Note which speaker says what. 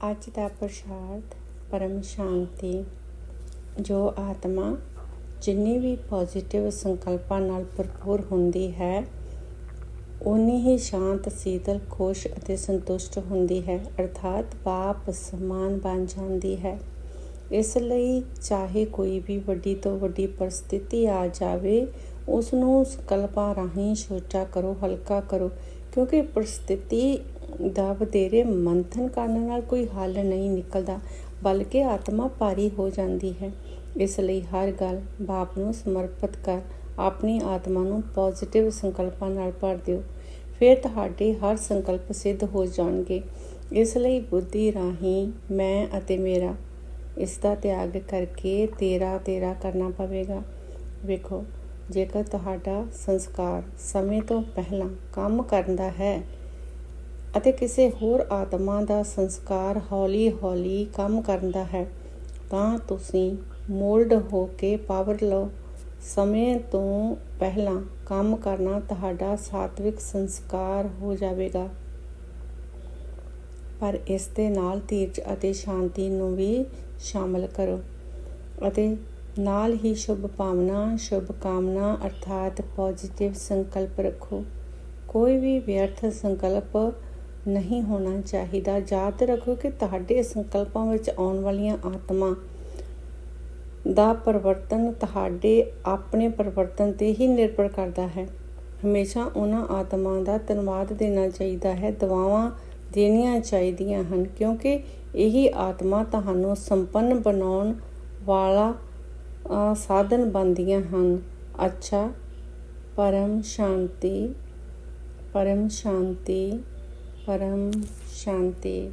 Speaker 1: ਅੱਜ ਦਾ ਪ੍ਰਸ਼ਾਦ ਪਰਮ ਸ਼ਾਂਤੀ, ਜੋ ਆਤਮਾ ਜਿੰਨੀ ਵੀ ਪੋਜ਼ਿਟਿਵ ਸੰਕਲਪਾਂ ਨਾਲ ਭਰਪੂਰ ਹੁੰਦੀ ਹੈ ਉਨੀ ਹੀ ਸ਼ਾਂਤ, ਸੀਤਲ, ਖੁਸ਼ ਅਤੇ ਸੰਤੁਸ਼ਟ ਹੁੰਦੀ ਹੈ, ਅਰਥਾਤ ਬਾਪ ਸਮਾਨ ਬਣ ਜਾਂਦੀ ਹੈ। ਇਸ ਲਈ ਚਾਹੇ ਕੋਈ ਵੀ ਵੱਡੀ ਤੋਂ ਵੱਡੀ ਪਰਿਸਥਿਤੀ ਆ ਜਾਵੇ ਉਸ ਨੂੰ ਸੰਕਲਪਾਂ ਰਾਹੀਂ ਸੋਚਾ ਕਰੋ, ਹਲਕਾ ਕਰੋ, ਕਿਉਂਕਿ ਪਰਿਸਥਿਤੀ ਦਾ ਵਧੇਰੇ ਮੰਥਨ ਕਰਨ ਨਾਲ ਕੋਈ ਹੱਲ ਨਹੀਂ ਨਿਕਲਦਾ, ਬਲਕਿ ਆਤਮਾ ਭਾਰੀ ਹੋ ਜਾਂਦੀ ਹੈ। ਇਸ ਲਈ ਹਰ ਗੱਲ ਬਾਪ ਨੂੰ ਸਮਰਪਿਤ ਕਰ, ਆਪਣੀ ਆਤਮਾ ਨੂੰ ਪੋਜ਼ਿਟਿਵ ਸੰਕਲਪਾਂ ਨਾਲ ਭਰ ਦਿਓ। ਫਿਰ ਤੁਹਾਡੇ ਹਰ ਸੰਕਲਪ ਸਿੱਧ ਹੋ ਜਾਣਗੇ। ਇਸ ਲਈ ਬੁੱਧੀ ਰਾਹੀਂ ਮੈਂ ਅਤੇ ਮੇਰਾ ਇਸ ਦਾ ਤਿਆਗ ਕਰਕੇ ਤੇਰਾ ਤੇਰਾ ਕਰਨਾ ਪਵੇਗਾ। ਵੇਖੋ, ਜੇਕਰ ਤੁਹਾਡਾ ਸੰਸਕਾਰ ਸਮੇਂ ਤੋਂ ਪਹਿਲਾਂ ਕੰਮ ਕਰਦਾ ਹੈ ਅਤੇ ਕਿਸੇ ਹੋਰ ਆਤਮਾ ਦਾ ਸੰਸਕਾਰ ਹੌਲੀ-ਹੌਲੀ ਕੰਮ ਕਰਦਾ ਹੈ, ਤਾਂ ਤੁਸੀਂ ਮੋਲਡ ਹੋ ਕੇ ਪਾਵਰ ਲਓ। ਸਮੇਂ ਤੋਂ ਪਹਿਲਾਂ ਕੰਮ ਕਰਨਾ ਤੁਹਾਡਾ ਸਾਤਵਿਕ ਸੰਸਕਾਰ ਹੋ ਜਾਵੇਗਾ। ਪਰ ਇਸ ਦੇ ਨਾਲ ਧੀਰਜ ਅਤੇ ਸ਼ਾਂਤੀ ਨੂੰ ਵੀ ਸ਼ਾਮਲ ਕਰੋ ਅਤੇ ਨਾਲ ਹੀ ਸ਼ੁਭ ਭਾਵਨਾ, ਸ਼ੁਭ ਕਾਮਨਾ ਅਰਥਾਤ ਪੋਜ਼ਿਟਿਵ ਸੰਕਲਪ ਰੱਖੋ। ਕੋਈ ਵੀ ਵਿਅਰਥ ਸੰਕਲਪ ਨਹੀਂ ਹੋਣਾ ਚਾਹੀਦਾ। ਯਾਦ ਰੱਖੋ ਕਿ ਤੁਹਾਡੇ ਸੰਕਲਪਾਂ ਵਿੱਚ ਆਉਣ ਵਾਲੀਆਂ ਆਤਮਾ ਦਾ ਪਰਿਵਰਤਨ ਤੁਹਾਡੇ ਆਪਣੇ ਪਰਿਵਰਤਨ ਤੇ ਹੀ ਨਿਰਭਰ ਕਰਦਾ ਹੈ। ਹਮੇਸ਼ਾ ਉਹਨਾਂ ਆਤਮਾ ਦਾ ਧੰਨਵਾਦ ਦੇਣਾ ਚਾਹੀਦਾ ਹੈ, ਦੁਆਵਾਂ ਦੇਣੀਆਂ ਚਾਹੀਦੀਆਂ ਹਨ, ਕਿਉਂਕਿ ਇਹੀ ਆਤਮਾ ਤੁਹਾਨੂੰ ਸੰਪੰਨ ਬਣਾਉਣ ਵਾਲਾ ਸਾਧਨ ਬਣਦੀਆਂ ਹਨ। ਅੱਛਾ, ਪਰਮ ਸ਼ਾਂਤੀ ਪਰਮ ਸ਼ਾਂਤੀ। ਪਰਮ ਸ਼ਾਂਤੀ